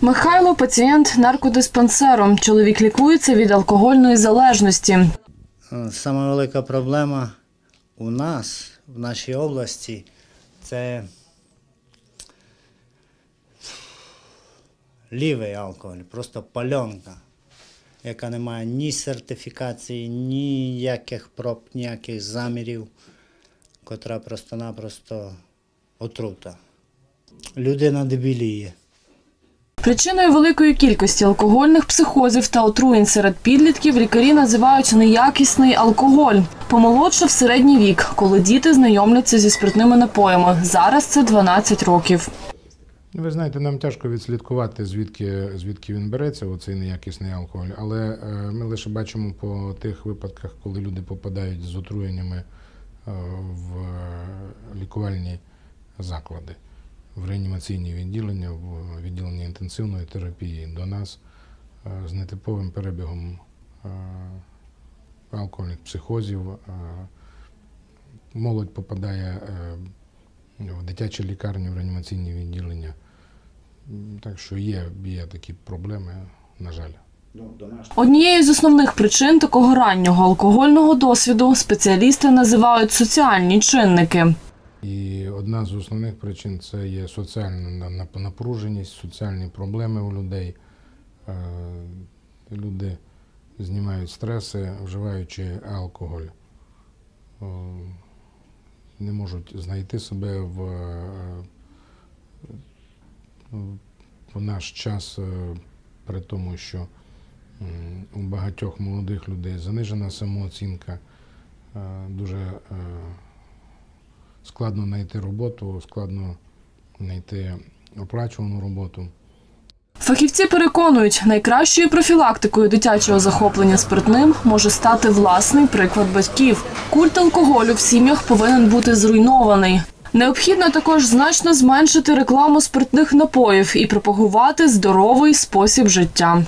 Михайло пацієнт наркодиспансеру. Чоловік лікується від алкогольної залежності. Е, Сама велика проблема у нас, в нашій області, це лівий алкоголь, просто пальонка, яка не має ні сертифікації, ніяких проб, ніяких замірів, котра просто-напросто отрута. Людина дебіліє. Причиною великої кількості алкогольних психозів та отруєнь серед підлітків лікарі називають неякісний алкоголь. Помолодшав середній вік, коли діти знайомляться зі спиртними напоями. Зараз це 12 років. Ви знаєте, нам тяжко відслідкувати, звідки, звідки він береться, оцей неякісний алкоголь. Але е, ми лише бачимо по тих випадках, коли люди попадають з отруєннями е, в е, лікувальні заклади, в реанімаційні відділення, в відділення інтенсивної терапії до нас е, з нетиповим перебігом е, алкогольних психозів. е, Молодь попадає в дитячі лікарні, в реанімаційні відділення. Так що є, є такі проблеми, на жаль. Однією з основних причин такого раннього алкогольного досвіду спеціалісти називають соціальні чинники. І одна з основних причин це є соціальна на- на- напруженість, соціальні проблеми у людей. Е, Люди знімають стреси, вживаючи алкоголь. Е, Не можуть знайти себе в, е, в наш час, при тому, що у багатьох молодих людей занижена самооцінка, дуже складно знайти роботу, складно знайти оплачувану роботу. Фахівці переконують, найкращою профілактикою дитячого захоплення спиртним може стати власний приклад батьків. Культ алкоголю в сім'ях повинен бути зруйнований. Необхідно також значно зменшити рекламу спиртних напоїв і пропагувати здоровий спосіб життя.